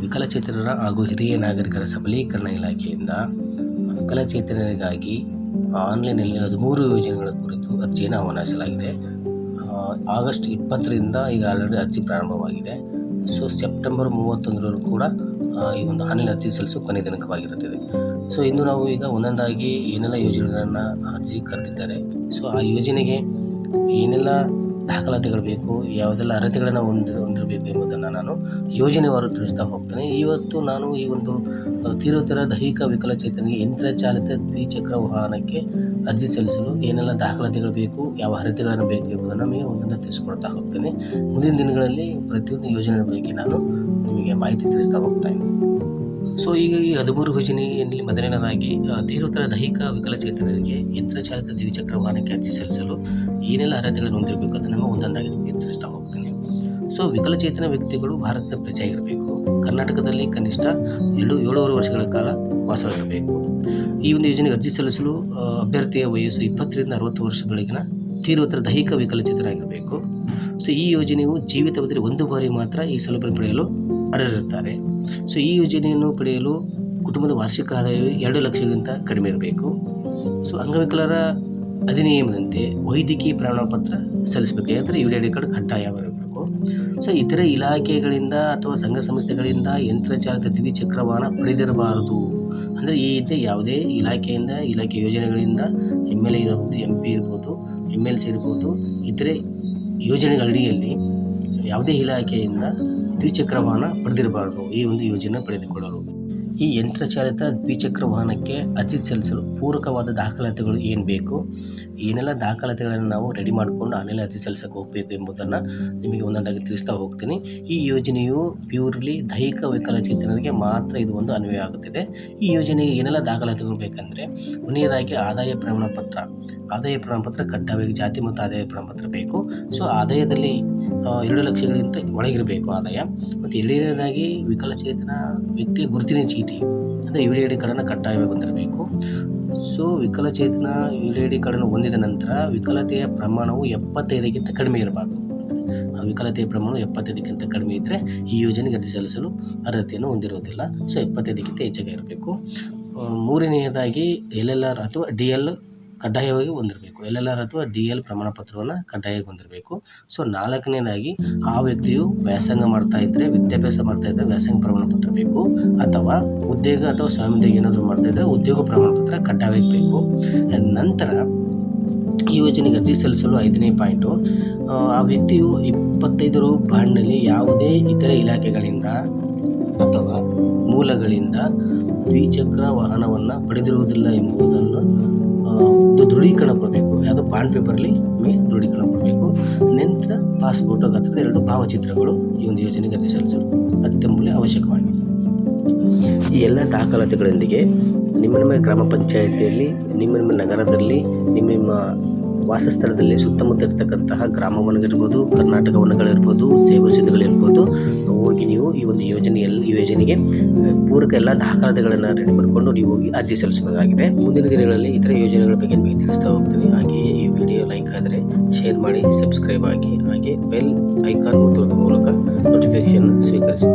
ವಿಕಲಚೇತನರ ಹಾಗೂ ಹಿರಿಯ ನಾಗರಿಕರ ಸಬಲೀಕರಣ ಇಲಾಖೆಯಿಂದ ವಿಕಲಚೇತನರಿಗಾಗಿ ಆನ್ಲೈನಲ್ಲಿ ಹದಿಮೂರು ಯೋಜನೆಗಳ ಕುರಿತು ಅರ್ಜಿಯನ್ನು ಆಹ್ವಾನಿಸಲಾಗಿದೆ. ಆಗಸ್ಟ್ ಇಪ್ಪತ್ತರಿಂದ ಈಗ ಆಲ್ರೆಡಿ ಅರ್ಜಿ ಪ್ರಾರಂಭವಾಗಿದೆ. ಸೊ, ಸೆಪ್ಟೆಂಬರ್ ಮೂವತ್ತೊಂದರವರೆಗೂ ಕೂಡ ಈ ಒಂದು ಆನ್ಲೈನ್ ಅರ್ಜಿ ಸಲ್ಲಿಸೋ ಕೊನೆ ದಿನಕವಾಗಿರುತ್ತದೆ. ಸೊ, ಇಂದು ನಾವು ಈಗ ಒಂದೊಂದಾಗಿ ಏನೆಲ್ಲ ಯೋಜನೆಗಳನ್ನು ಅರ್ಜಿ ಕರೆದಿದ್ದಾರೆ. ಸೊ, ಆ ಯೋಜನೆಗೆ ಏನೆಲ್ಲ ದಾಖಲಾತಿಗಳು ಬೇಕು, ಯಾವುದೆಲ್ಲ ಅರ್ಹತೆಗಳನ್ನು ಹೊಂದಿ, ಹೊಂದಿರಬೇಕು ಎಂಬುದನ್ನು ನಾನು ಯೋಜನೆವಾರು ತಿಳಿಸ್ತಾ ಹೋಗ್ತೇನೆ. ಇವತ್ತು ನಾನು ಈ ಒಂದು ತೀವ್ರತರ ದೈಹಿಕ ವಿಕಲಚೇತನಿಗೆ ಯಂತ್ರಚಾಲಿತ ದ್ವಿಚಕ್ರ ವಾಹನಕ್ಕೆ ಅರ್ಜಿ ಸಲ್ಲಿಸಲು ಏನೆಲ್ಲ ದಾಖಲಾತಿಗಳು ಬೇಕು, ಯಾವ ಅರ್ಹತೆಗಳನ್ನು ಬೇಕು ಎಂಬುದನ್ನು ನಮಗೆ ಒಂದೊಂದು ತಿಳಿಸ್ಕೊಡ್ತಾ ಹೋಗ್ತೇನೆ. ಮುಂದಿನ ದಿನಗಳಲ್ಲಿ ಪ್ರತಿಯೊಂದು ಯೋಜನೆಗಳ ಬಗ್ಗೆ ನಾನು ನಿಮಗೆ ಮಾಹಿತಿ ತಿಳಿಸ್ತಾ ಹೋಗ್ತೇನೆ ಸೊ, ಈಗ ಈ ಹದಿಮೂರು ಯೋಜನೆಯಲ್ಲಿ ಮೊದಲನೇದಾಗಿ ತೀವ್ರತರ ದೈಹಿಕ ವಿಕಲಚೇತನರಿಗೆ ಯಂತ್ರಚಾಲಿತ ದ್ವಿಚಕ್ರ ವಾಹನಕ್ಕೆ ಅರ್ಜಿ ಸಲ್ಲಿಸಲು ಏನೆಲ್ಲ ಅರ್ಹತೆಗಳನ್ನು ಹೊಂದಿರಬೇಕು ಅದನ್ನು ಒಂದೊಂದಾಗಿ ನಿಮಗೆ ತಿಳಿಸ್ತಾ ಹೋಗ್ತೇನೆ. ಸೊ ವಿಕಲಚೇತನ ವ್ಯಕ್ತಿಗಳು ಭಾರತದ ಪ್ರಜೆಯಾಗಿರಬೇಕು. ಕರ್ನಾಟಕದಲ್ಲಿ ಕನಿಷ್ಠ ಎರಡು ಏಳೂವರೆ ವರ್ಷಗಳ ಕಾಲ ವಾಸವಾಗಿರಬೇಕು. ಈ ಒಂದು ಯೋಜನೆಗೆ ಅರ್ಜಿ ಸಲ್ಲಿಸಲು ಅಭ್ಯರ್ಥಿಯ ವಯಸ್ಸು ಇಪ್ಪತ್ತರಿಂದ ಅರವತ್ತು ವರ್ಷದೊಳಗಿನ ತೀವ್ರತರ ದೈಹಿಕ ವಿಕಲಚೇತನಾಗಿರಬೇಕು ಸೊ ಈ ಯೋಜನೆಯು ಜೀವಿತಾವಧಿಯಲ್ಲಿ ಒಂದು ಬಾರಿ ಮಾತ್ರ ಈ ಸೌಲಭ್ಯ ಪಡೆಯಲು ಅರ್ಹರಿರುತ್ತಾರೆ. ಸೊ ಈ ಯೋಜನೆಯನ್ನು ಪಡೆಯಲು ಕುಟುಂಬದ ವಾರ್ಷಿಕ ಆದಾಯವು ಎರಡು ಲಕ್ಷಕ್ಕಿಂತ ಕಡಿಮೆ ಇರಬೇಕು. ಸೊ ಅಂಗವಿಕಲರ ಅಧಿನಿಯಮದಂತೆ ವೈದ್ಯಕೀಯ ಪ್ರಮಾಣ ಪತ್ರ ಸಲ್ಲಿಸಬೇಕು. ಯಾಕಂದರೆ ಯು ಡಿ ಕಾರ್ಡ್ ಕಡ್ಡಾಯವಾಗಿರಬೇಕು ಸೊ ಇತರೆ ಇಲಾಖೆಗಳಿಂದ ಅಥವಾ ಸಂಘ ಸಂಸ್ಥೆಗಳಿಂದ ಯಂತ್ರಚಾಲಿತ ದ್ವಿಚಕ್ರ ವಾಹನ ಪಡೆದಿರಬಾರದು. ಅಂದರೆ ಈ ಹಿಂದೆ ಯಾವುದೇ ಇಲಾಖೆಯಿಂದ, ಇಲಾಖೆ ಯೋಜನೆಗಳಿಂದ ಎಂ ಎಲ್ ಎ ಇರ್ಬೋದು, ಎಂ ಪಿ ಇರ್ಬೋದು, ಎಂ ಎಲ್ ಸಿ ಇರ್ಬೋದು, ಇತರೆ ಯೋಜನೆಗಳ ಅಡಿಯಲ್ಲಿ ಯಾವುದೇ ಇಲಾಖೆಯಿಂದ ದ್ವಿಚಕ್ರ ವಾಹನ ಪಡೆದಿರಬಾರದು. ಈ ಒಂದು ಯೋಜನೆ ಪಡೆದುಕೊಳ್ಳಲು ಈ ಯಂತ್ರಚಾಲಿತ ದ್ವಿಚಕ್ರ ವಾಹನಕ್ಕೆ ಅರ್ಜಿ ಸಲ್ಲಿಸಲು ಪೂರಕವಾದ ದಾಖಲಾತಿಗಳು ಏನು ಬೇಕು? ಏನೆಲ್ಲ ದಾಖಲಾತಿಗಳನ್ನು ನಾವು ರೆಡಿ ಮಾಡಿಕೊಂಡು ಆಮೇಲೆ ಅರ್ಜಿ ಸಲ್ಲಿಸಕ್ಕೆ ಹೋಗಬೇಕು ಎಂಬುದನ್ನು ನಿಮಗೆ ಒಂದೊಂದಾಗಿ ತಿಳಿಸ್ತಾ ಹೋಗ್ತೀನಿ. ಈ ಯೋಜನೆಯು ಪ್ಯೂರ್ಲಿ ದೈಹಿಕ ವಿಕಲಚೇತನರಿಗೆ ಮಾತ್ರ ಇದು ಒಂದು ಅನ್ವಯ ಆಗುತ್ತಿದೆ. ಈ ಯೋಜನೆಗೆ ಏನೆಲ್ಲ ದಾಖಲಾತಿಗಳು ಬೇಕಂದರೆ, ಕೊನೆಯದಾಗಿ ಆದಾಯ ಪ್ರಮಾಣ ಪತ್ರ ಆದಾಯ ಪ್ರಮಾಣ ಪತ್ರ ಕಡ್ಡಾಯವಾಗಿ ಜಾತಿ ಮತ್ತು ಆದಾಯ ಪ್ರಮಾಣ ಪತ್ರ ಬೇಕು. ಸೊ, ಆದಾಯದಲ್ಲಿ ಎರಡು ಲಕ್ಷಗಳಿಗಿಂತ ಒಳಗಿರಬೇಕು ಆದಾಯ. ಮತ್ತು ಎರಡನೇದಾಗಿ ವಿಕಲಚೇತನ ವ್ಯಕ್ತಿಯ ಗುರುತಿನ ಚೀಟಿ. ಅಂದರೆ ಯು ಡಿ ಐ ಡಿ ಕಾರ್ಡನ್ನು ಕಡ್ಡಾಯವಾಗಿ ಹೊಂದಿರಬೇಕು. ಸೊ ವಿಕಲಚೇತನ ಯು ಡಿ ಐ ಡಿ ಕಾರ್ಡನ್ನು ಹೊಂದಿದ ನಂತರ ವಿಕಲತೆಯ ಪ್ರಮಾಣವು ಎಪ್ಪತ್ತೈದಕ್ಕಿಂತ ಕಡಿಮೆ ಇರಬಾರ್ದು. ಆ ವಿಕಲತೆಯ ಪ್ರಮಾಣವು ಎಪ್ಪತ್ತೈದಕ್ಕಿಂತ ಕಡಿಮೆ ಇದ್ದರೆ ಈ ಯೋಜನೆಗೆ ಅರ್ಜಿ ಸಲ್ಲಿಸಲು ಅರ್ಹತೆಯನ್ನು ಹೊಂದಿರುವುದಿಲ್ಲ. ಸೊ ಎಪ್ಪತ್ತೈದಕ್ಕಿಂತ ಹೆಚ್ಚಾಗಿ ಇರಬೇಕು. ಮೂರನೆಯದಾಗಿ ಎಲ್ ಎಲ್ ಆರ್ ಅಥವಾ ಡಿ ಎಲ್ ಕಡ್ಡಾಯವಾಗಿ ಹೊಂದಿರಬೇಕು. ಎಲ್ ಎಲ್ ಆರ್ ಅಥವಾ ಡಿ ಎಲ್ ಪ್ರಮಾಣ ಪತ್ರವನ್ನು ಕಡ್ಡಾಯವಾಗಿ ಹೊಂದಿರಬೇಕು. ಸೊ ನಾಲ್ಕನೇದಾಗಿ ಆ ವ್ಯಕ್ತಿಯು ವ್ಯಾಸಂಗ ಮಾಡ್ತಾ ಇದ್ದರೆ ವಿದ್ಯಾಭ್ಯಾಸ ಮಾಡ್ತಾ ಇದ್ದರೆ ವ್ಯಾಸಂಗ ಪ್ರಮಾಣ ಪತ್ರ ಬೇಕು. ಅಥವಾ ಉದ್ಯೋಗ ಅಥವಾ ಸ್ವಾಮ್ಯದಾಗ ಏನಾದರೂ ಮಾಡ್ತಾ ಇದ್ದರೆ ಉದ್ಯೋಗ ಪ್ರಮಾಣ ಪತ್ರ ಕಡ್ಡಾಯವಾಗಿ ಬೇಕು. ನಂತರ ಈ ಯೋಜನೆಗೆ ಅರ್ಜಿ ಸಲ್ಲಿಸಲು ಐದನೇ ಪಾಯಿಂಟು ಆ, ವ್ಯಕ್ತಿಯು ಇಪ್ಪತ್ತೈದು ಬಾಂಡ್ನಲ್ಲಿ ಯಾವುದೇ ಇತರೆ ಇಲಾಖೆಗಳಿಂದ ಅಥವಾ ಮೂಲಗಳಿಂದ ದ್ವಿಚಕ್ರ ವಾಹನವನ್ನು ಪಡೆದಿರುವುದಿಲ್ಲ ಎಂಬುದನ್ನು ಒಂದು ದೃಢೀಕರಣ ಕೊಡಬೇಕು ಯಾವುದೋ ಬಾಂಡ್ ಪೇಪರ್ಲಿ ಮೇ ದೃಢೀಕರಣ ಕೊಡಬೇಕು ನಂತರ ಪಾಸ್ಪೋರ್ಟ್ ಗಾತ್ರದ ಎರಡು ಭಾವಚಿತ್ರಗಳು ಈ ಒಂದು ಯೋಜನೆಗೆ ಅರ್ಜಿ ಸಲ್ಲಿಸಲು ಅತ್ಯಮೂಲ್ಯ ಅವಶ್ಯಕವಾಗಿದೆ. ಈ ಎಲ್ಲ ದಾಖಲಾತಿಗಳೊಂದಿಗೆ ನಿಮ್ಮ ನಿಮ್ಮ ಗ್ರಾಮ ಪಂಚಾಯಿತಿಯಲ್ಲಿ, ನಿಮ್ಮ ನಿಮ್ಮ ನಗರದಲ್ಲಿ, ನಿಮ್ಮ ನಿಮ್ಮ ವಾಸಸ್ಥಳದಲ್ಲಿ ಸುತ್ತಮುತ್ತ ಇರತಕ್ಕಂತಹ ಗ್ರಾಮ ವನಗಳಿರ್ಬೋದು ಕರ್ನಾಟಕ ವನಗಳಿರ್ಬೋದು, ಸೇವಾ ಸಿದ್ಧಗಳಿರ್ಬೋದು, ಹೋಗಿ ನೀವು ಈ ಒಂದು ಯೋಜನೆಯಲ್ಲಿ ಯೋಜನೆಗೆ ಪೂರಕ ಎಲ್ಲ ದಾಖಲಾತಿಗಳನ್ನು ರೆಡಿ ಮಾಡಿಕೊಂಡು ನೀವು ಹೋಗಿ ಅರ್ಜಿ ಸಲ್ಲಿಸಬಹುದಾಗಿದೆ. ಮುಂದಿನ ದಿನಗಳಲ್ಲಿ ಇತರ ಯೋಜನೆಗಳ ಬಗ್ಗೆ ನಿಮಗೆ ತಿಳಿಸ್ತಾ ಹೋಗ್ತೀನಿ. ಹಾಗೆಯೇ ಈ ವಿಡಿಯೋ ಲೈಕ್ ಆದರೆ ಶೇರ್ ಮಾಡಿ, ಸಬ್ಸ್ಕ್ರೈಬ್ ಆಗಿ, ಹಾಗೆ ಬೆಲ್ ಐಕಾನ್ ಒತ್ತುವುದರ ಮೂಲಕ ನೋಟಿಫಿಕೇಶನ್ ಸ್ವೀಕರಿಸಿ.